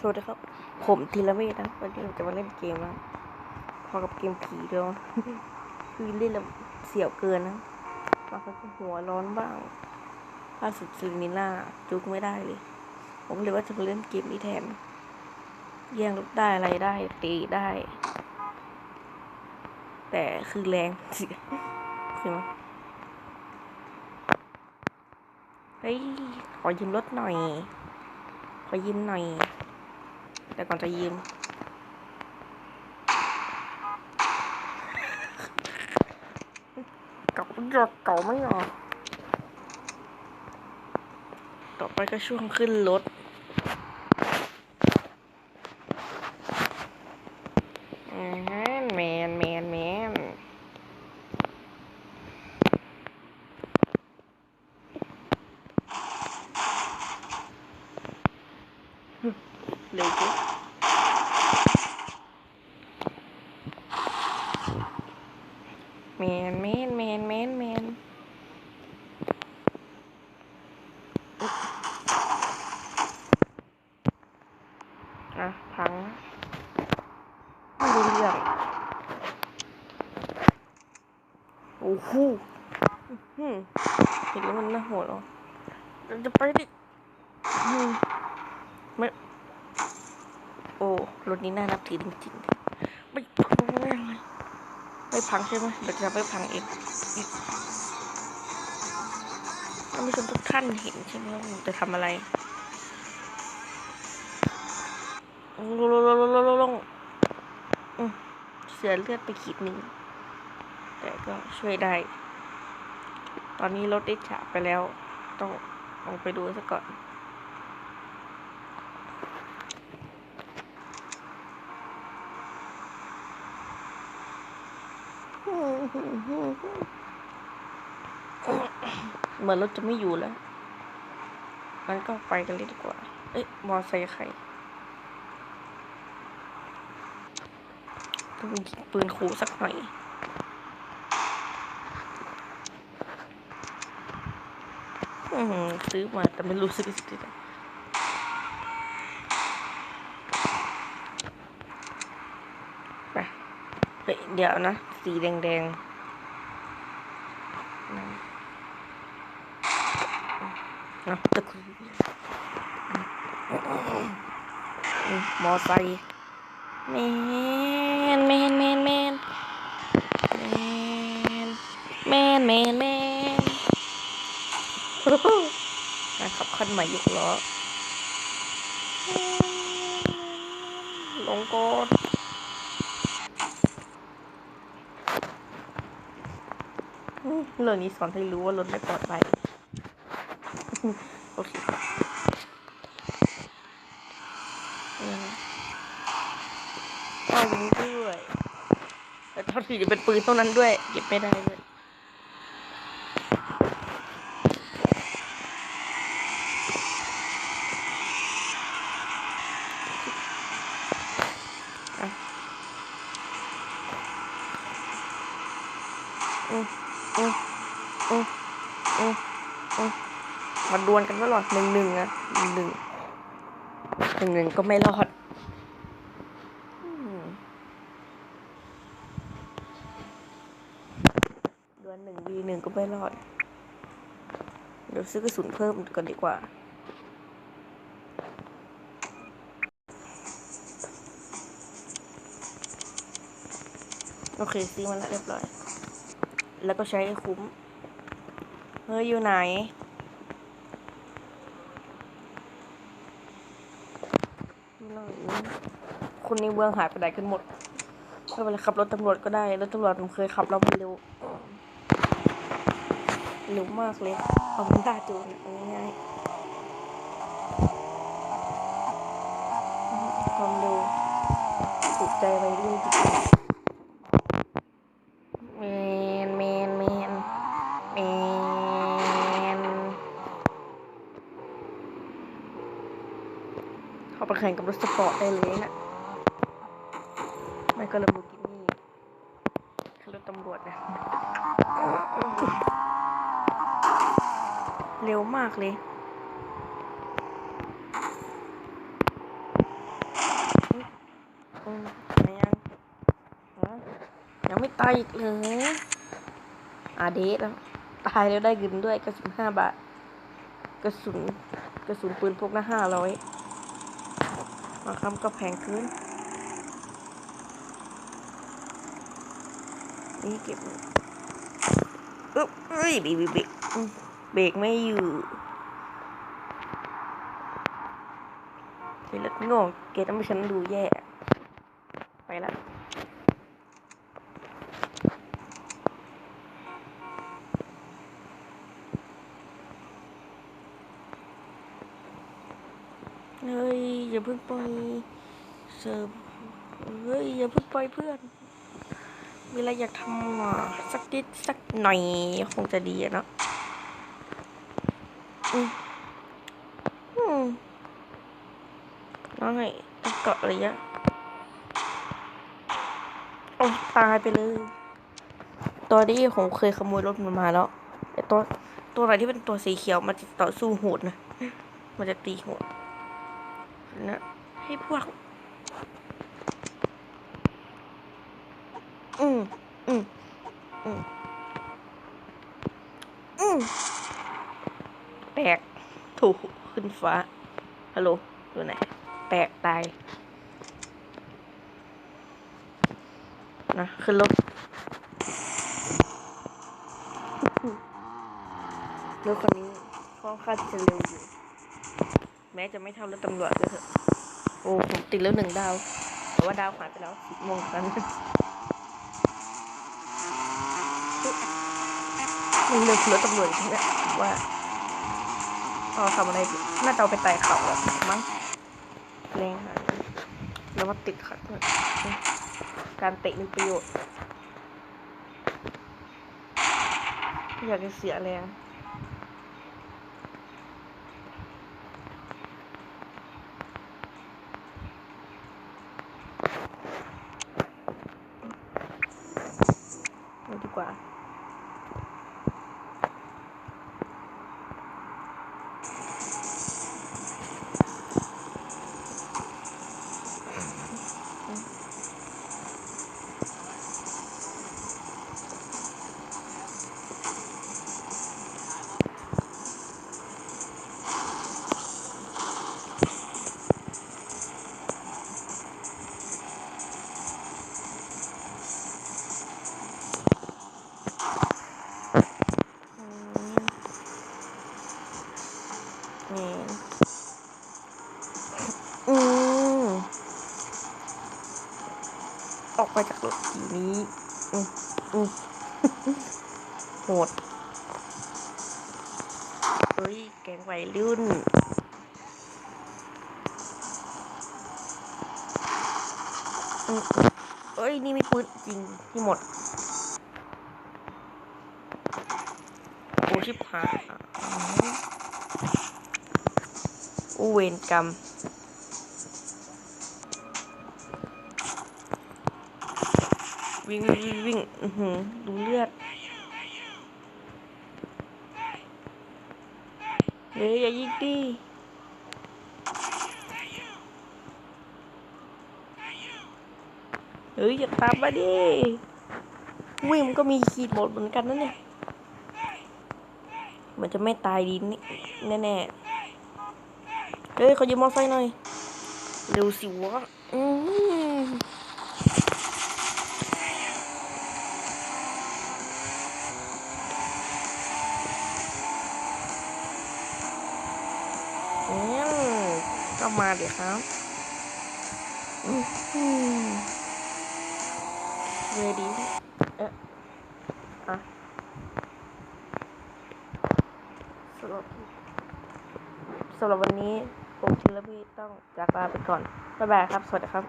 สวัสดีครับ ผมธีรเมธนะวันนี้เราจะมาเล่นเกมนะพอกับเกมผีเดียวคือเล่นแล้วเสียวเกินนะบางคนก็หัวร้อนบ้างล่าสุดซินิน่าจุกไม่ได้เลย ผมเลยว่าจะมาเล่นเกมนี้แทนแย่งรถได้อะไรได้ตีได้ แต่คือแรงสิคือมั้ยเฮ้ยขอยืมรถหน่อย ขอยืมหน่อย แต่ก่อนจะยืม เก่าจอกเก่าไม่หรอต่อไปก็ช่วงขึ้นรถ อืมแมนแมนแมนเร็วจิแมนแมนแมนแมนแมนอะ พังไม่รู้เรื่อง โอ้โหอื้อหือเห็นแล้วมันน่าหัวเราะเราจะไปดิไม่โอ้รถนี้น่านับถือจริงๆไม่พังเลยไม่พังใช่ไหมเดี๋ยวจะไม่พังเองท่านผู้ชมทุกท่านเห็นใช่ไหมว่าผมจะทำอะไรลงลงลงลงลงเสียเลือดไปขีดหนึ่ง ก็ช่วยได้ ตอนนี้รถได้ฉาไปแล้ว ต้องลองไปดูซะก่อน เหมือนรถจะไม่อยู่แล้วงั้นก็ไปกันเลยดีกว่า เอ๊ะ มอไซค์ใครต้องยิงปืนขู่สักหน่อย อืม ซื้อมาแต่ไม่รู้ซื้อที่ไหนไปเฮ้ยเดี๋ยวนะ สีแดงๆนั่นเอาตะคุยอืมมอไซค์แมนแมนแมนแมนแมนแมนแมนแมน การขับ คันใหม่ยกล้อลงก่อนอืมเรื่องนี้สอนให้รู้ว่ารถไม่ปลอดภัยโอเคอืมเอาอย่างนี้ด้วยแต่เท่าที่จะเป็นปืนเท่านั้นด้วย เก็บไม่ได้ด้วย อืมอืมอืมอือมาดวลกันว่าหรอหนึ่งหนึ่งอะหนึ่งหนึ่งหนึ่งหนึ่งก็ไม่รอดดวลหนึ่งวีหนึ่งก็ไม่รอด เดี๋ยวซื้อกระสุนเพิ่มก่อนดีกว่าโอเคซื้อมาแล้วเรียบร้อย แล้วก็ใช้คุ้ม เฮ้ยอยู่ไหนอยู่ไหน คนในเมืองหายไปไหนกันหมดไม่เป็นไรขับรถตำรวจก็ได้ รถตำรวจผมเคยขับแล้วมันเร็วเร็วมากเลย เอาไม่ได้จูนง่ายๆความเร็วถูกใจไปเรุ่นจริงๆแมนแมนแมนแมนเข้าไป แข่งกับรถสปอร์ตได้เลยนะไม่ก็ลำโบกินี่รถตำรวจนะ เร็วมากเลยยังยังไม่ตายอีกเลยอาเดทแล้ว ตายแล้วได้เงินด้วยกระสุนห้าบาท กระสุน กระสุนปืนพกนะห้าร้อย มาคำก็แพงขึ้น นี่เก็บอึ๊บเอ้ยเบรกเบรกเบรกไม่อยู่เฮ้ยแล้วงงเกทำให้ฉันดูแย่ ไปละ เฮ้ยอย่าเพิ่งปล่อยเสิร์ฟเฮ้ยอย่าเพิ่งปล่อยเพื่อนเวลาอยากทำอะสักนิดสักหน่อยคงจะดีอะเนาะอืมอืมน้องไงต้องเกาะระยะโอ้ตายไปเลยตัวนี้ผมเคยขโมยรถมันมาแล้วไอตัวตัวไหนที่เป็นตัวสีเขียวมันจะต่อสู้โหดนะ มันจะตีโหด นะ ให้พวก อืมอืมอืมอืมแตกถูกขึ้นฟ้า ฮัลโหลอยู่ไหน แตกตายนะขึ้นรถรถคันนี้ค่อนข้างจะเร็วอยู่ แม้จะไม่เท่ารถตำรวจก็เถอะ โอ้ผมติดแล้วหนึ่งดาว แต่ว่าดาวหายไปแล้วสิบโมงกันมันเลือรถตำรวจอีกแล้วว่าเอาทำอะไรผิดน่าจะเอาไปไต่เขาอะมั้งแรงหายแล้วมาติดขัดด้วยการเตะมีประโยชน์อยากจะเสียแรง เอ ออกไปจากรถทีนี้อืมอืมโหดเฮ้ย แกงวัยรุ่นเอ้ย นี่มีปืนจริงที่หมดโอ้ชิบหายอู้เวนกรรม วิ่งวิ่งวิ่งอือหือดูเลือดเฮ้ยอย่ายิงดิเฮ้ยอย่าตามมาดิวิ่งมันก็มีขีดหมดเหมือนกันนะเนี่ย มันจะไม่ตายดีนี่แน่ๆเฮ้ยเขายืมมอไซค์หน่อย เร็วสิวะอืมงั้นก็ มาเดี๋ยวครับอืมอืมเรดี้เอ๊ะอะสำหรับสำหรับวันนี้ผมธีรวีต้องจากลาไปก่อน บ๊ายบายครับ สวัสดีครับ